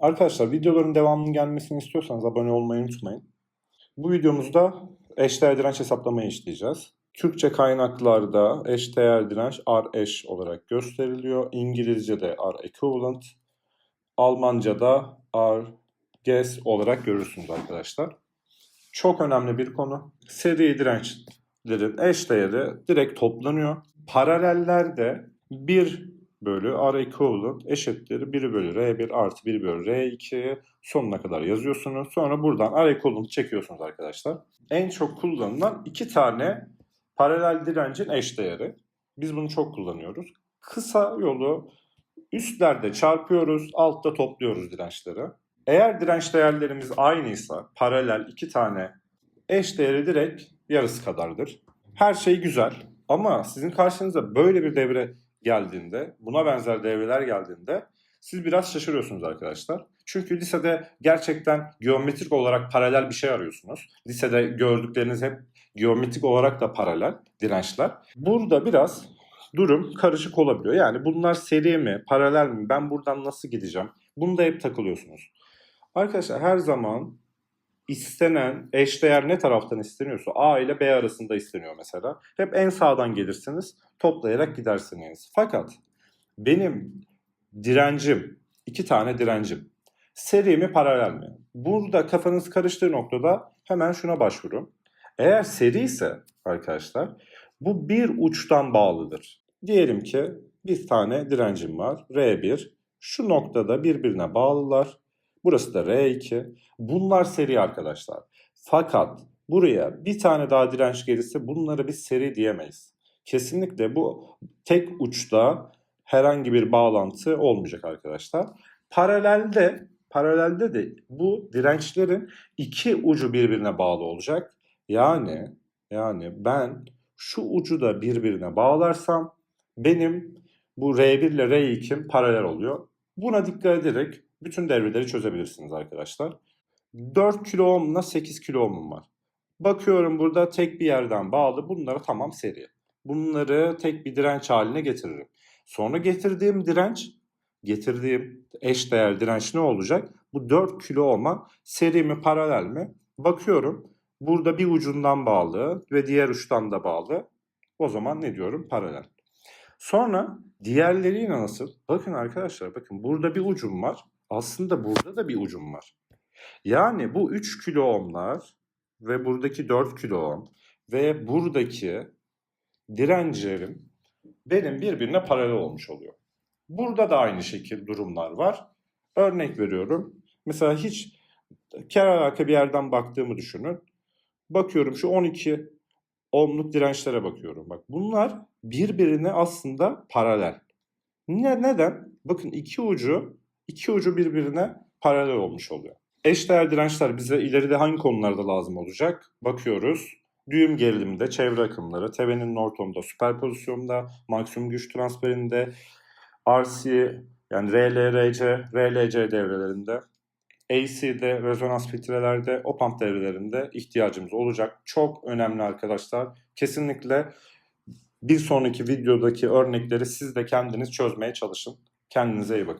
Arkadaşlar videoların devamının gelmesini istiyorsanız abone olmayı unutmayın. Bu videomuzda eşdeğer direnç hesaplamayı işleyeceğiz. Türkçe kaynaklarda eşdeğer direnç R eş olarak gösteriliyor. İngilizce'de R equivalent. Almanca'da R guess olarak görürsünüz arkadaşlar. Çok önemli bir konu. Seri dirençlerin eşdeğeri direkt toplanıyor. Paralellerde 1 bölü R equivalent eşittir 1 bölü R1 artı 1 bölü R2 sonuna kadar yazıyorsunuz. Sonra buradan R equivalent çekiyorsunuz arkadaşlar. En çok kullanılan iki tane paralel direncin eşdeğeri. Biz bunu çok kullanıyoruz. Kısa yolu üstlerde çarpıyoruz, altta topluyoruz dirençleri. Eğer direnç değerlerimiz aynıysa paralel iki tane eş değeri direkt yarısı kadardır. Her şey güzel ama sizin karşınıza böyle bir devre geldiğinde, buna benzer devreler geldiğinde siz biraz şaşırıyorsunuz arkadaşlar. Çünkü lisede gerçekten geometrik olarak paralel bir şey arıyorsunuz. Lisede gördükleriniz hep geometrik olarak da paralel dirençler. Burada biraz durum karışık olabiliyor. Yani bunlar seri mi, paralel mi, ben buradan nasıl gideceğim? Bunda hep takılıyorsunuz. Arkadaşlar her zaman istenen eşdeğer ne taraftan isteniyorsa A ile B arasında isteniyor mesela. Hep en sağdan gelirsiniz, toplayarak gidersiniz. Fakat benim direncim, iki tane direncim. Seri mi paralel mi? Burada kafanız karıştığı noktada hemen şuna başvurun. Eğer seri ise arkadaşlar bu bir uçtan bağlıdır. Diyelim ki bir tane direncim var R1. Şu noktada birbirine bağlılar. Burası da R2. Bunlar seri arkadaşlar. Fakat buraya bir tane daha direnç gelirse bunlara biz seri diyemeyiz. Kesinlikle bu tek uçta herhangi bir bağlantı olmayacak arkadaşlar. Paralelde paralelde de bu dirençlerin iki ucu birbirine bağlı olacak. Yani yani ben şu ucu da birbirine bağlarsam benim bu R1 ile R2'm paralel oluyor. Buna dikkat ederek bütün devreleri çözebilirsiniz arkadaşlar. 4 kilo ohmla 8 kilo ohmum var. Bakıyorum burada tek bir yerden bağlı. Bunları tamam seri. Bunları tek bir direnç haline getiririm. Sonra getirdiğim direnç, getirdiğim eş değer direnç ne olacak? Bu 4 kilo ohma seri mi paralel mi? Bakıyorum. Burada bir ucundan bağlı ve diğer uçtan da bağlı. O zaman ne diyorum? Paralel. Sonra diğerleri yine nasıl? Bakın arkadaşlar bakın burada bir ucum var. Aslında burada da bir ucum var. Yani bu 3 kilo ohmlar ve buradaki 4 kilo ohm ve buradaki direncilerim benim birbirine paralel olmuş oluyor. Burada da aynı şekilde durumlar var. Örnek veriyorum. Mesela hiç kere alaka bir yerden baktığımı düşünün. Bakıyorum şu 12 ohmluk dirençlere bakıyorum. Bak bunlar birbirine aslında paralel. Ne, neden? Bakın iki ucu iki ucu birbirine paralel olmuş oluyor. Eşdeğer dirençler bize ileride hangi konularda lazım olacak? Bakıyoruz. Düğüm geriliminde, çevre akımları, tevenin ortamında, süperpozisyonda, maksimum güç transferinde, RC yani RLRC, RLC devrelerinde, AC'de, rezonans filtrelerde, op-amp devrelerinde ihtiyacımız olacak. Çok önemli arkadaşlar. Kesinlikle bir sonraki videodaki örnekleri siz de kendiniz çözmeye çalışın. Kendinize iyi bakın.